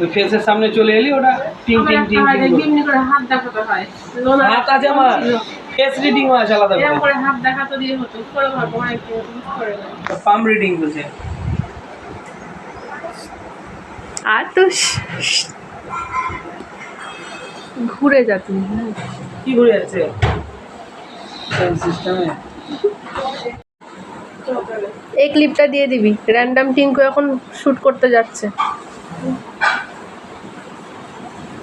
ওই ফেসের সামনে চলে এলি ওটা টিং টিং টিং আমার টিং। করে। হাত দেখাতে হয়। হাত আছে আমার। ফেস রিডিং আছে আলাদা করে। করে হাত দেখাতে দিয়ে হতো। করে ভাবো অনেক করে। পাম রিডিং বলছে। আর তো ঘুরে যা তুমি হ্যাঁ। কি ঘুরে যাচ্ছে? সিস্টেমে এই ক্লিপটা দিয়ে দিবি। র্যান্ডাম টিঙ্কু এখন শুট করতে যাচ্ছে।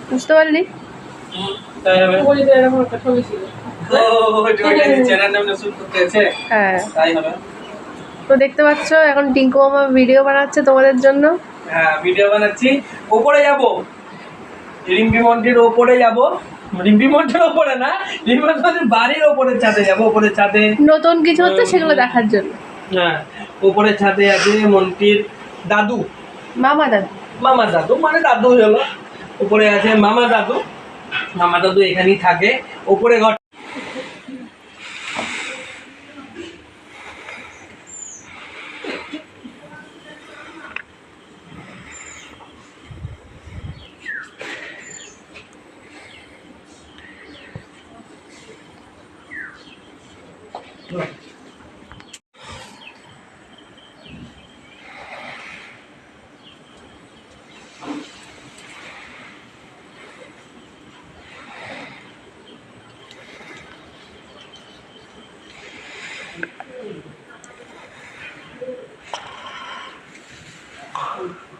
করতে পারলি? হ্যাঁ। তো দেখতে পাচ্ছ এখন টিঙ্কু মামা ভিডিও বানাচ্ছে তোমাদের জন্য। হ্যাঁ ভিডিও বানাচ্ছি ওপরে যাব রিম্পি মন্টির ওপরে যাব রিম্পি মন্টির ওপরে না রিম্পি মন্টির বাড়ির ওপরে ছাদে যাব ওপরে ছাদে নতুন কিছু হচ্ছে সেগুলো দেখার জন্য। হ্যাঁ ওপরে ছাদে আছে মন্টির দাদু। মামা দাদা। মামা দাদু মানে দাদু হলো। উপরে আছে মামা দাদু। মামা দাদু এখানেই থাকে। ওপরে ঘর Thank you.